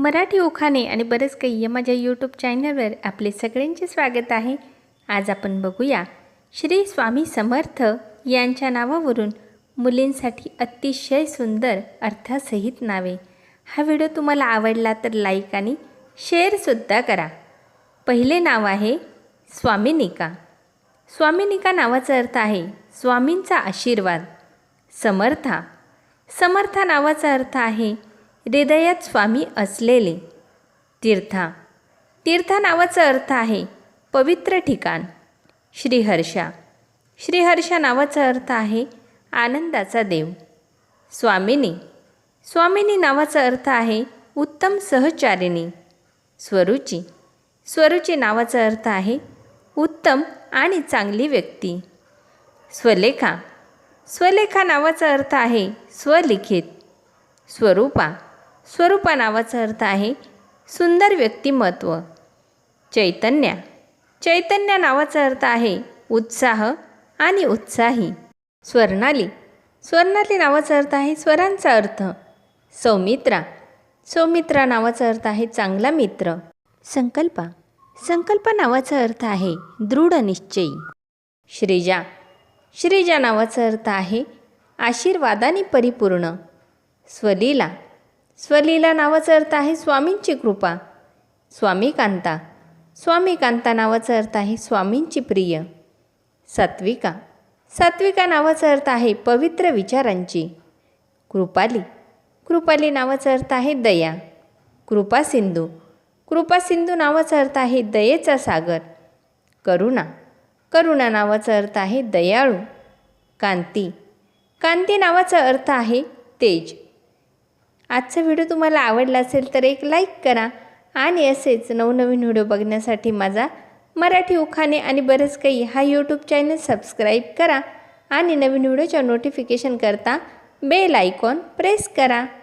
मराठी उखाणे आणि बरेच काही या माझ्या यूट्यूब चॅनलवर आपले सगळ्यांचे स्वागत आहे. आज आपण बघूया श्री स्वामी समर्थ यांच्या नावावरून मुलींसाठी अतिशय सुंदर अर्थासहित नावे. हा व्हिडिओ तुम्हाला आवडला तर लाईक आणि शेअरसुद्धा करा. पहिले नाव आहे स्वामिनिका. स्वामिनिका नावाचा अर्थ आहे स्वामींचा आशीर्वाद समर्था. समर्था नावाचा अर्थ आहे हृदयात स्वामी असलेले. तीर्था. तीर्था नावाचा अर्थ आहे पवित्र ठिकाण. श्रीहर्षा. श्रीहर्षा नावाचा अर्थ आहे आनंदाचा देव. स्वामिनी. स्वामिनी नावाचा अर्थ आहे उत्तम सहचारिणी. स्वरुची. स्वरुची नावाचा अर्थ आहे उत्तम आणि चांगली व्यक्ती. स्वलेखा. स्वलेखा नावाचा अर्थ आहे स्वलिखित. स्वरूपा. स्वरूपा नावाचा अर्थ आहे सुंदर व्यक्तिमत्व. चैतन्या. चैतन्य नावाचा अर्थ आहे उत्साह आणि उत्साही. स्वर्णाली. स्वर्णाली नावाचा अर्थ आहे स्वरांचा अर्थ. सौमित्रा. सौमित्रा नावाचा अर्थ आहे चांगला मित्र. संकल्पा. संकल्पा नावाचा अर्थ आहे दृढ निश्चयी. श्रीजा. श्रीजा नावाचा अर्थ आहे आशीर्वादाने परिपूर्ण. स्वलीला. स्वलीला नावाचा अर्थ आहे स्वामींची कृपा. स्वामी कांता. स्वामी कांता नावाचा अर्थ आहे स्वामींची प्रिय. सात्विका. सात्विका नावाचा अर्थ आहे पवित्र विचारांची. कृपाली. कृपाली नावाचा अर्थ आहे दया. कृपासिंधू कृपासिंधू नावाचा अर्थ आहे दयेचा सागर. करुणा. करुणा नावाचा अर्थ आहे दयाळू. कांती. कांती नावाचा अर्थ आहे तेज. आजचा व्हिडिओ तुम्हाला आवडला असेल तर एक लाईक करा आणि असेच नवनवीन व्हिडिओ बघण्यासाठी माझा मराठी उखाणे आणि बरेच काही हा यूट्यूब चॅनल सबस्क्राईब करा आणि नवीन व्हिडिओच्या नोटिफिकेशन करता बेल आयकॉन प्रेस करा.